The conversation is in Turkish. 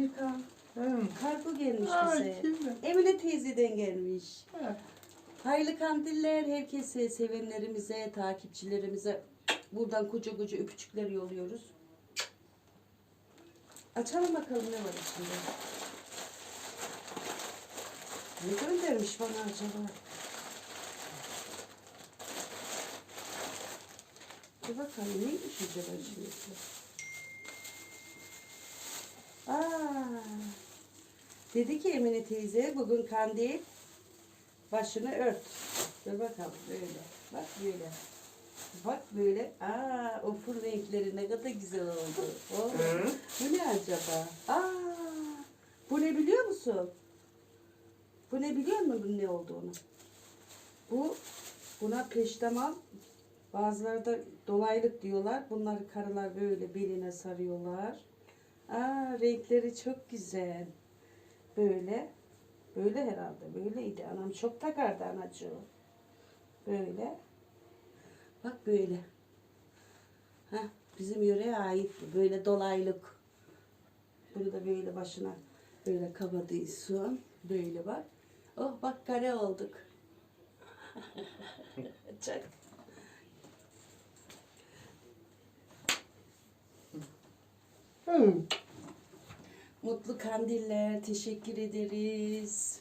Bir kan. Hı. Kargo gelmiş Ay, bize. Emine teyzeden gelmiş. Ha. Hayırlı kandiller herkese, sevenlerimize, takipçilerimize buradan koca koca öpücükler yolluyoruz. Açalım bakalım ne var içinde. Ne göndermiş bana acaba? Dur bakalım neymiş acaba şimdi? Dedi ki Emine teyze bugün kandil başını ört. Dur bakalım böyle. Bak böyle. Bak böyle. Aa, o fır renkleri ne kadar güzel oldu. Oo, Hı. bu ne acaba? Aa, bu ne biliyor musun? Bu ne biliyor musun bunun ne olduğunu? Bu buna peştemal bazıları da dolaylık diyorlar. Bunları karılar böyle beline sarıyorlar. Aa, renkleri çok güzel. Böyle. Böyle herhalde. Böyleydi. Anam çok takardı anacığım. Böyle. Bak böyle. Heh, bizim yöreye ait. Böyle dolaylık. Bunu da böyle başına böyle kabadıysun. Böyle bak. Oh bak kare olduk. çok. Hı. Mutlu kandiller. Teşekkür ederiz.